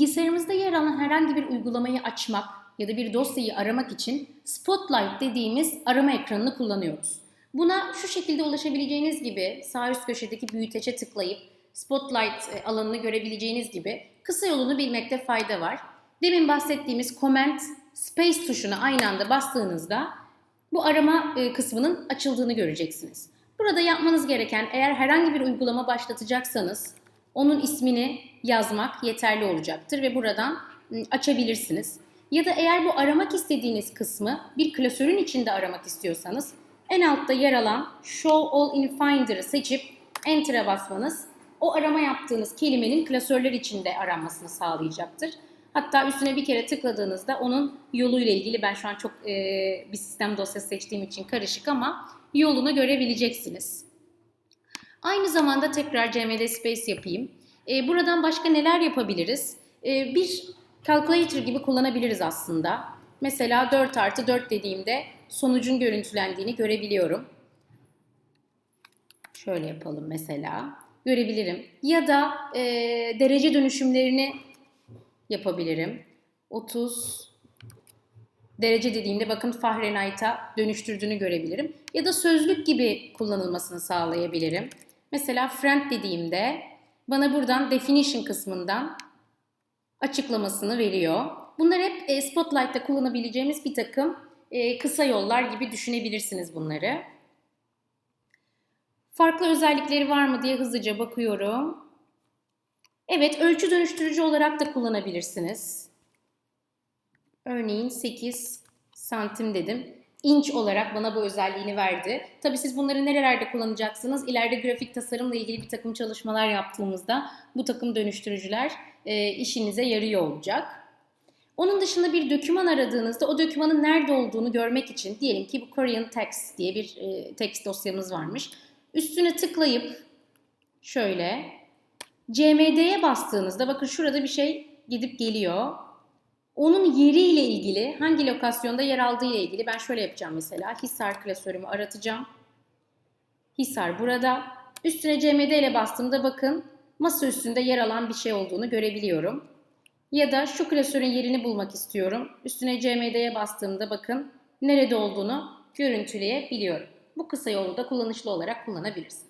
Bilgisayarımızda yer alan herhangi bir uygulamayı açmak ya da bir dosyayı aramak için Spotlight dediğimiz arama ekranını kullanıyoruz. Buna şu şekilde ulaşabileceğiniz gibi sağ üst köşedeki büyüteçe tıklayıp Spotlight e, alanını görebileceğiniz gibi kısa yolunu bilmekte fayda var. Demin bahsettiğimiz Command Space tuşuna aynı anda bastığınızda bu arama e, kısmının açıldığını göreceksiniz. Burada yapmanız gereken eğer herhangi bir uygulama başlatacaksanız onun ismini yazmak yeterli olacaktır ve buradan ım, açabilirsiniz. Ya da eğer bu aramak istediğiniz kısmı bir klasörün içinde aramak istiyorsanız en altta yer alan Show All in Finder'ı seçip Enter'a basmanız o arama yaptığınız kelimenin klasörler içinde aranmasını sağlayacaktır. Hatta üstüne bir kere tıkladığınızda onun yoluyla ilgili ben şu an çok e, bir sistem dosyası seçtiğim için karışık ama yolunu görebileceksiniz. Aynı zamanda tekrar CMD Space yapayım. E, buradan başka neler yapabiliriz? E, bir calculator gibi kullanabiliriz aslında. Mesela 4 artı 4 dediğimde sonucun görüntülendiğini görebiliyorum. Şöyle yapalım mesela. Görebilirim. Ya da e, derece dönüşümlerini yapabilirim. 30 derece dediğimde bakın Fahrenheit'a dönüştürdüğünü görebilirim. Ya da sözlük gibi kullanılmasını sağlayabilirim. Mesela friend dediğimde bana buradan definition kısmından açıklamasını veriyor. Bunlar hep e, Spotlight'ta kullanabileceğimiz bir takım e, kısa yollar gibi düşünebilirsiniz bunları. Farklı özellikleri var mı diye hızlıca bakıyorum. Evet, ölçü dönüştürücü olarak da kullanabilirsiniz. Örneğin 8 santim dedim. İnç olarak bana bu özelliğini verdi. Tabii siz bunları nerelerde kullanacaksınız? İleride grafik tasarımla ilgili bir takım çalışmalar yaptığımızda bu takım dönüştürücüler e, işinize yarıyor olacak. Onun dışında bir doküman aradığınızda o dokümanın nerede olduğunu görmek için diyelim ki bu Korean Text diye bir e, text dosyamız varmış. Üstüne tıklayıp şöyle CMD'ye bastığınızda bakın şurada bir şey gidip geliyor. Onun yeriyle ilgili hangi lokasyonda yer aldığı ile ilgili ben şöyle yapacağım mesela. Hisar klasörümü aratacağım. Hisar burada. Üstüne CMD ile bastığımda bakın masa üstünde yer alan bir şey olduğunu görebiliyorum. Ya da şu klasörün yerini bulmak istiyorum. Üstüne CMD'ye bastığımda bakın nerede olduğunu görüntüleyebiliyorum. Bu kısa yolu da kullanışlı olarak kullanabilirsiniz.